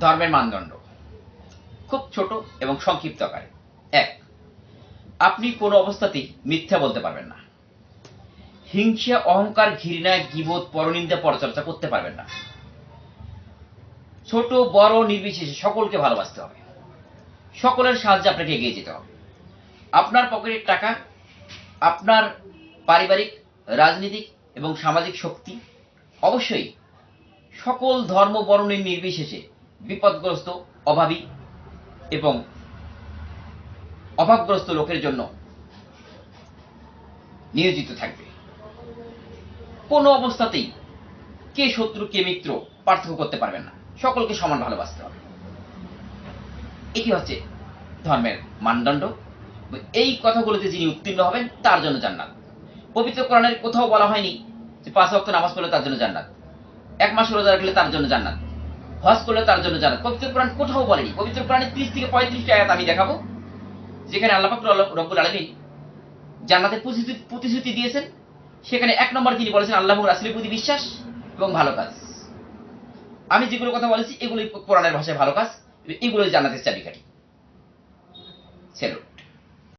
ধর্মের মানদণ্ড। খুব ছোট এবং সংক্ষিপ্ত আকারে এক, আপনি কোনো অবস্থাতেই মিথ্যা বলতে পারবেন না। হিংসা, অহংকার, ঘৃণা, গিবোধ, পরনিন্দা, পরচর্চা করতে পারবেন না। ছোট, বড়, নির্বিশেষে সকলকে ভালোবাসতে হবে। সকলের সাহায্যে আপনাকে এগিয়ে যেতে হবে। আপনার পকেটের টাকা, আপনার পারিবারিক, রাজনৈতিক এবং সামাজিক শক্তি অবশ্যই সকল ধর্ম বর্ণের নির্বিশেষে বিপদগ্রস্ত, অভাবী এবং অভাবগ্রস্ত লোকের জন্য নিয়োজিত থাকবে। কোনো অবস্থাতেই কে শত্রু, কে মিত্র পার্থক্য করতে পারবেন না। সকলকে সমান ভালোবাসতে হবে। এটি হচ্ছে ধর্মের মানদণ্ড। এই কথাগুলোতে যিনি উত্তীর্ণ হবেন, তার জন্য জান্নাত। পবিত্র কোরআনের কোথাও বলা হয়নি যে পাঁচ ওয়াক্ত নামাজ পড়লে তার জন্য জান্নাত। এক মাস রোজা রাখলে তার জন্য জান্নাত। হজ করলে তার জন্য জান্নাত পবিত্র কোরআন কোথাও বলেনি। পবিত্র কোরআনের ত্রিশ থেকে পঁয়ত্রিশটা আয়াত আমি দেখাবো, যেখানে আল্লাহ রব্বুল আলমিন জান্নাতের প্রতিশ্রুতি প্রতিশ্রুতি দিয়েছেন। সেখানে এক নম্বর তিনি বলেছেন, আল্লাহ রাসুলের প্রতি বিশ্বাস এবং ভালো কাজ। আমি যেগুলো কথা বলেছি, এগুলোই কোরআনের ভাষায় ভালো কাজ, এগুলোই জান্নাতের চাবিকাঠি। ছিল